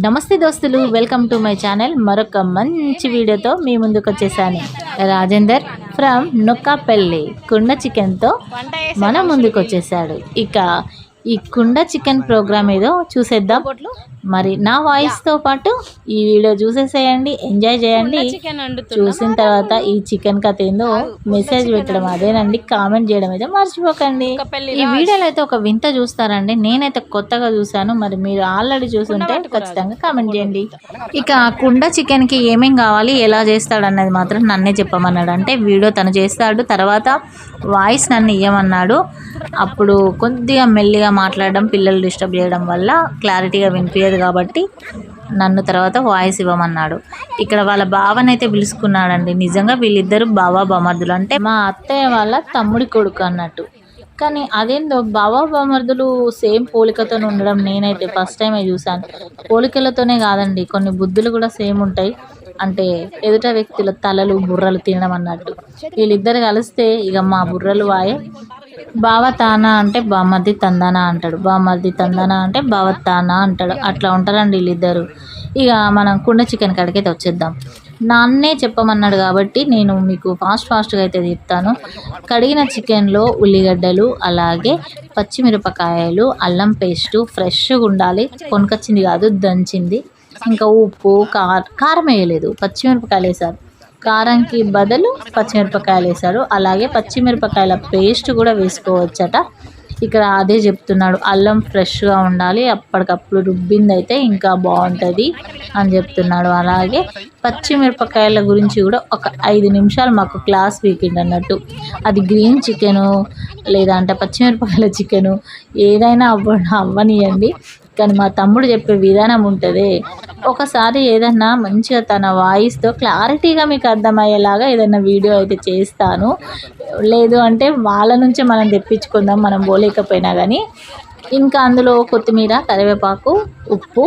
నమస్తే దోస్తులు welcome to my channel. మరొక మంచి వీడియోతో మీ ముందుకు వచ్చేసాను. రాజేందర్ ఫ్రమ్ నొక్కాపల్లి కుండ చికెన్తో మన ముందుకు వచ్చేసాడు. ఇక ఈ కుండ చికెన్ ప్రోగ్రామ్ ఏదో చూసేద్దాం. మరి నా వాయిస్తో పాటు ఈ వీడియో చూసేసేయండి ఎంజాయ్ చేయండి. చూసిన తర్వాత ఈ చికెన్ కథ ఏందో మెసేజ్ పెట్టడం అదేనండి కామెంట్ చేయడం అయితే మర్చిపోకండి. ఈ వీడియోలో అయితే ఒక వింత చూస్తారండి నేనైతే కొత్తగా చూసాను మరి మీరు ఆల్రెడీ చూసుంటే ఖచ్చితంగా కామెంట్ చేయండి. ఇక కుండ చికెన్కి ఏమేం కావాలి ఎలా చేస్తాడు అన్నది మాత్రం నన్నే చెప్పమన్నాడు. అంటే వీడియో తను చేస్తాడు తర్వాత వాయిస్ నన్ను ఇయ్యమన్నాడు. అప్పుడు కొద్దిగా మెల్లిగా మాట్లాడడం పిల్లలు డిస్టర్బ్ చేయడం వల్ల క్లారిటీగా వినిపించదు కాబట్టి నన్ను తర్వాత వాయిస్ ఇవ్వమన్నాడు. ఇక్కడ వాళ్ళ బావనైతే పిలుచుకున్నాడండి నిజంగా వీళ్ళిద్దరు బావ బామర్దులు. అంటే మా అత్తయ్య వాళ్ళ తమ్ముడి కొడుకు అన్నట్టు. కానీ అదేందో బావా బామర్దులు సేమ్ పోలికతో ఉండడం నేనైతే ఫస్ట్ టైమే చూశాను. పోలికలతోనే కాదండి కొన్ని బుద్ధులు కూడా సేమ్ ఉంటాయి. అంటే ఎదుట వ్యక్తుల తలలు బుర్రలు తినడం అన్నట్టు వీళ్ళిద్దరు కలిస్తే ఇక మా బుర్రలు వాయే. బావ తానా అంటే బామర్ది తందానా అంటాడు. బామర్ది తందానా అంటే బావ తానా అంటాడు. అట్లా ఉంటారండి వీళ్ళిద్దరు. ఇక మనం కుండ చికెన్ కడికైతే వచ్చేద్దాం. నాన్నే చెప్పమన్నాడు కాబట్టి నేను మీకు ఫాస్ట్ ఫాస్ట్గా అయితే చెప్తాను. కడిగిన చికెన్లో ఉల్లిగడ్డలు అలాగే పచ్చిమిరపకాయలు అల్లం పేస్టు ఫ్రెష్గా ఉండాలి. కొనుకొచ్చింది కాదు దంచింది. ఇంకా ఉప్పు కార్ కారం వేయలేదు. పచ్చిమిరపకాయలు వేసారు కారంకి బదులు పచ్చిమిరపకాయలు వేశారు. అలాగే పచ్చిమిరపకాయల పేస్ట్ కూడా వేసుకోవచ్చట. ఇక్కడ అదే చెప్తున్నాడు. అల్లం ఫ్రెష్గా ఉండాలి. అప్పటికప్పుడు రుబ్బింది అయితే ఇంకా బాగుంటుంది అని చెప్తున్నాడు. అలాగే పచ్చిమిరపకాయల గురించి కూడా ఒక ఐదు నిమిషాలు మాకు క్లాస్ వీకెండ్ అన్నట్టు. అది గ్రీన్ చికెను లేదంటే పచ్చిమిరపకాయల చికెను ఏదైనా అవ్వ అవ్వనియండి. కానీ మా తమ్ముడు చెప్పే విధానం ఉంటుంది. ఒకసారి ఏదన్నా మంచిగా తన వాయిస్తో క్లారిటీగా మీకు అర్థమయ్యేలాగా ఏదైనా వీడియో అయితే చేస్తాను. లేదు అంటే వాళ్ళ నుంచే మనం తెప్పించుకుందాం మనం పోలేకపోయినా కానీ ఇంకా అందులో కొత్తిమీర కరివేపాకు ఉప్పు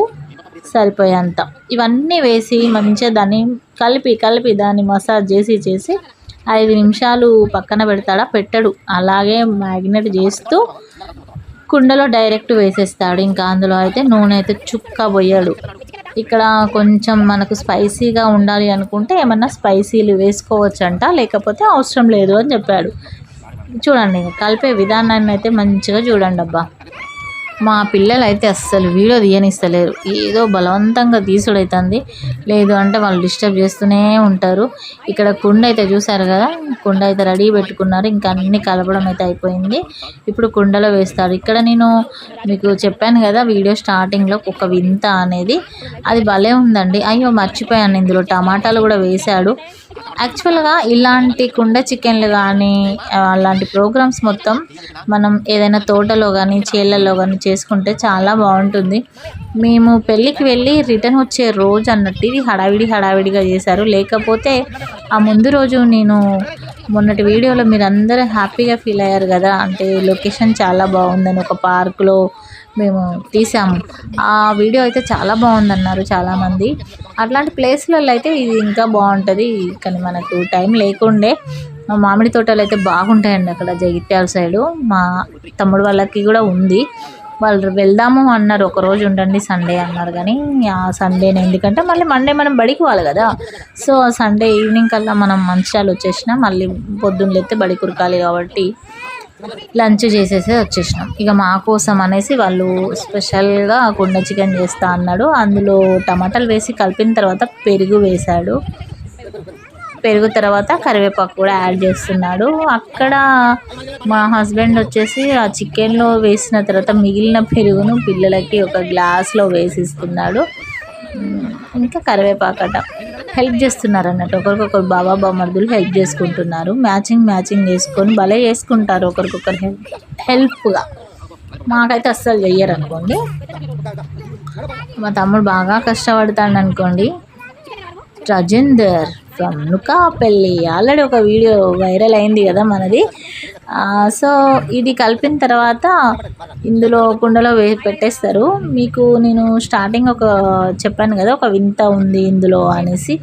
సరిపోయేంత. ఇవన్నీ వేసి మంచిగా దాన్ని కలిపి కలిపి దాన్ని మసాజ్ చేసి చేసి ఐదు నిమిషాలు పక్కన పెడతాడా? పెట్టడు. అలాగే మ్యాగ్నెట్ చేస్తూ కుండలో డైరెక్ట్ వేసేస్తాడు. ఇంకా అందులో అయితే నూనె అయితే చుక్క పోయాడు. ఇక్కడ కొంచెం మనకు స్పైసీగా ఉండాలి అనుకుంటే ఏమన్నా స్పైసీలు వేసుకోవచ్చంట. లేకపోతే అవసరం లేదు అని చెప్పాడు. చూడండి కలిపే విధానాన్ని అయితే మంచిగా చూడండి అబ్బా మా పిల్లలు అయితే అస్సలు వీడియో తీయనిస్తలేరు. ఏదో బలవంతంగా తీసుడైతుంది. లేదు అంటే వాళ్ళు డిస్టర్బ్ చేస్తూనే ఉంటారు. ఇక్కడ కుండ అయితే చూసారు కదా? కుండ అయితే రెడీ పెట్టుకున్నారు. ఇంకా అన్ని కలపడం అయితే అయిపోయింది. ఇప్పుడు కుండలో వేస్తారు. ఇక్కడ నేను మీకు చెప్పాను కదా వీడియో స్టార్టింగ్లో ఒక వింత అనేది. అది భలే ఉందండి. అయ్యో మర్చిపోయాను ఇందులో. టమాటాలు కూడా వేశాడు. యాక్చువల్గా ఇలాంటి కుండ చికెన్లు కానీ అలాంటి ప్రోగ్రామ్స్ మొత్తం మనం ఏదైనా తోటలో కానీ చేళ్ళల్లో కానీ చేసుకుంటే చాలా బాగుంటుంది. మేము పెళ్ళికి వెళ్ళి రిటర్న్ వచ్చే రోజు అన్నట్టు ఇది హడావిడి హడావిడిగా చేశారు. లేకపోతే ఆ ముందు రోజు నేను మొన్నటి వీడియోలో మీరందరూ హ్యాపీగా ఫీల్ అయ్యారు కదా. అంటే లొకేషన్ చాలా బాగుందని ఒక పార్కులో మేము తీసాము. ఆ వీడియో అయితే చాలా బాగుందన్నారు చాలామంది. అట్లాంటి ప్లేస్లలో అయితే ఇది ఇంకా బాగుంటుంది. కానీ మనకు టైం లేకుండే మా మామిడి తోటలు అయితే బాగుంటాయండి అక్కడ జగిత్యాల సైడు. మా తమ్ముడు వాళ్ళకి కూడా ఉంది. వాళ్ళు వెళ్దాము అన్నారు ఒక రోజు ఉండండి సండే అన్నారు. కానీ ఆ సండేనే ఎందుకంటే మళ్ళీ మండే మనం బడికి పోవాలి కదా. సో సండే ఈవినింగ్ కల్లా మనం మంచాలు వచ్చేసినా మళ్ళీ పొద్దున్న లేస్తే బడి కురకాలి కాబట్టి లంచ్ చేసేసి వచ్చేసినాం. ఇక మా కోసం అనేసి వాళ్ళు స్పెషల్గా కుండ చికెన్ చేస్తా అన్నాడు. అందులో టమాటాలు వేసి కలిపిన తర్వాత పెరుగు వేశాడు. పెరుగు తర్వాత కరివేపాకు కూడా యాడ్ చేస్తున్నాడు. అక్కడ మా హస్బెండ్ వచ్చేసి ఆ చికెన్లో వేసిన తర్వాత మిగిలిన పెరుగును పిల్లలకి ఒక గ్లాస్లో వేసిస్తున్నాడు. ఇంకా కరివేపాకట హెల్ప్ చేస్తున్నారు అన్నట్టు ఒకరికొకరు బాబా బామర్దులు హెల్ప్ చేసుకుంటున్నారు. మ్యాచింగ్ మ్యాచింగ్ చేసుకొని భలే చేసుకుంటారు ఒకరికొకరు హెల్ప్. హెల్ప్గా. మాకైతే అస్సలు చెయ్యరు అనుకోండి మా తమ్ముడు బాగా కష్టపడతాడు అనుకోండి రజేందర్. ఫ్రమ్ పెళ్ళి ఆల్రెడీ ఒక వీడియో వైరల్ అయింది కదా మనది. సో ఇది కలిపిన తర్వాత ఇందులో కుండలో వే పెట్టేస్తారు. మీకు నేను స్టార్టింగ్ ఒక చెప్పాను కదా ఒక వింత ఉంది ఇందులో అనేసి.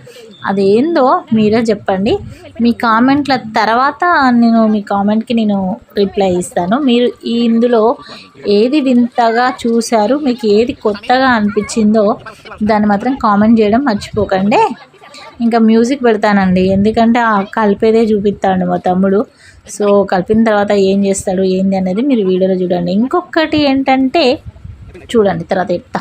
అదేందో మీరే చెప్పండి. మీ కామెంట్ల తర్వాత నేను మీ కామెంట్కి నేను రిప్లై ఇస్తాను. మీరు ఈ ఇందులో ఏది వింతగా చూశారు మీకు ఏది కొత్తగా అనిపించిందో దాన్ని మాత్రం కామెంట్ చేయడం మర్చిపోకండి. ఇంకా మ్యూజిక్ పెడతానండి. ఎందుకంటే ఆ కలిపేదే చూపిస్తాడు మా తమ్ముడు. సో కలిపిన తర్వాత ఏం చేస్తాడు ఏంది అనేది మీరు వీడియోలో చూడండి. ఇంకొకటి ఏంటంటే చూడండి తర్వాత చెప్తా.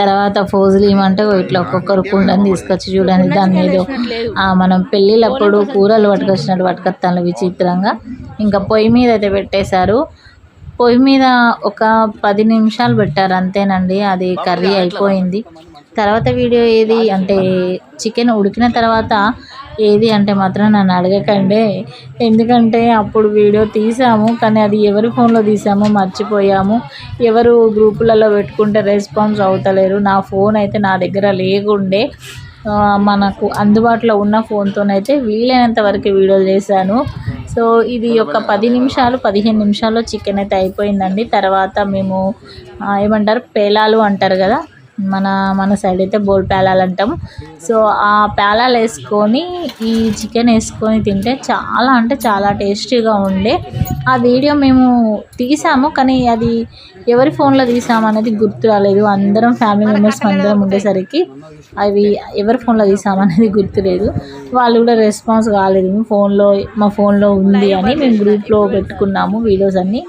తర్వాత ఫోజులు ఏమంటే ఇట్లా ఒక్కొక్కరు కుండని తీసుకొచ్చి చూడండి. దాని మీద మనం పెళ్ళిళ్ళప్పుడు కూరలు పట్టుకొచ్చినట్టు పట్టుకొస్తాను విచిత్రంగా. ఇంకా పొయ్యి మీద అయితే పెట్టేశారు. పొయ్యి మీద ఒక పది నిమిషాలు పెట్టారు అంతేనండి. అది కర్రీ అయిపోయింది. తర్వాత వీడియో ఏది అంటే చికెన్ ఉడికిన తర్వాత ఏది అంటే మాత్రం నన్ను అడగకండి. ఎందుకంటే అప్పుడు వీడియో తీసాము కానీ అది ఎవరి ఫోన్లో తీసామో మర్చిపోయాము. ఎవరు గ్రూపులలో పెట్టుకుంటే రెస్పాన్స్ అవుతలేరు. నా ఫోన్ అయితే నా దగ్గర లేకుండే మనకు అందుబాటులో ఉన్న ఫోన్తోనైతే వీలైనంత వరకు వీడియోలు చేశాను. సో ఇది ఒక పది నిమిషాలు పదిహేను నిమిషాల్లో చికెన్ అయితే అయిపోయిందండి. తర్వాత మేము ఏమంటారు పేలాలు అంటారు కదా మన మన సైడ్ అయితే బోల్ పేలాలు అంటాం సో ఆ పేలాలు వేసుకొని ఈ చికెన్ వేసుకొని తింటే చాలా అంటే చాలా టేస్టీగా ఉండే. ఆ వీడియో మేము తీసాము కానీ అది ఎవరి ఫోన్లో తీసాము అనేది గుర్తు రాలేదు. అందరం ఫ్యామిలీ మెంబర్స్ అందరం ఉండేసరికి అవి ఎవరి ఫోన్లో తీసాము అనేది గుర్తులేదు వాళ్ళు కూడా రెస్పాన్స్ కాలేదు. ఫోన్లో మా ఫోన్లో ఉంది అని మేము గ్రూప్లో పెట్టుకున్నాము వీడియోస్ అన్నీ.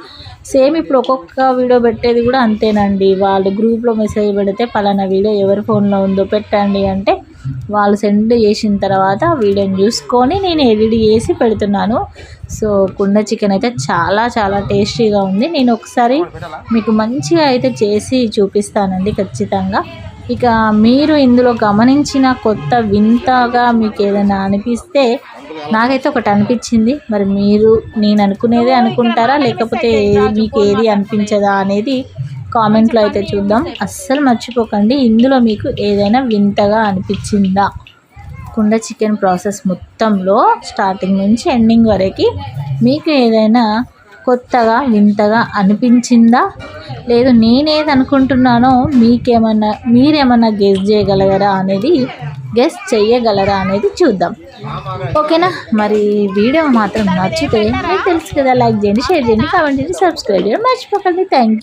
సేమ్ ఇప్పుడు ఒక్కొక్క వీడియో పెట్టేది కూడా అంతేనండి. వాళ్ళు గ్రూప్లో మెసేజ్ పెడితే పలానా వీడియో ఎవరి ఫోన్లో ఉందో పెట్టండి అంటే వాళ్ళు సెండ్ చేసిన తర్వాత వీడియోని చూసుకొని నేను ఎడిట్ చేసి పెడుతున్నాను. సో కుండ చికెన్ అయితే చాలా చాలా టేస్టీగా ఉంది. నేను ఒకసారి మీకు మంచిగా అయితే చేసి చూపిస్తానండి ఖచ్చితంగా. ఇక మీరు ఇందులో గమనించిన కొత్త వింతగా మీకు ఏదైనా అనిపిస్తే నాకైతే ఒకటి అనిపించింది. మరి మీరు నేను అనుకునేదే అనుకుంటారా? లేకపోతే మీకు ఏది అనిపించదా అనేది కామెంట్లో అయితే చూద్దాం. అస్సలు మర్చిపోకండి. ఇందులో మీకు ఏదైనా వింతగా అనిపించిందా? కుండ చికెన్ ప్రాసెస్ మొత్తంలో స్టార్టింగ్ నుంచి ఎండింగ్ వరకు మీకు ఏదైనా కొత్తగా వింతగా అనిపించిందా? లేదు నేనేది అనుకుంటున్నానో మీకేమన్నా మీరేమన్నా గెస్ చేయగలగరా అనేది గెస్ చెయ్యగలరా అనేది చూద్దాం. ఓకేనా? మరి వీడియో మాత్రం నచ్చితే మీకు తెలుసు కదా లైక్ చేయండి షేర్ చేయండి కామెంట్ చేయండి సబ్స్క్రైబ్ చేయండి. మర్చిపోకండి. థ్యాంక్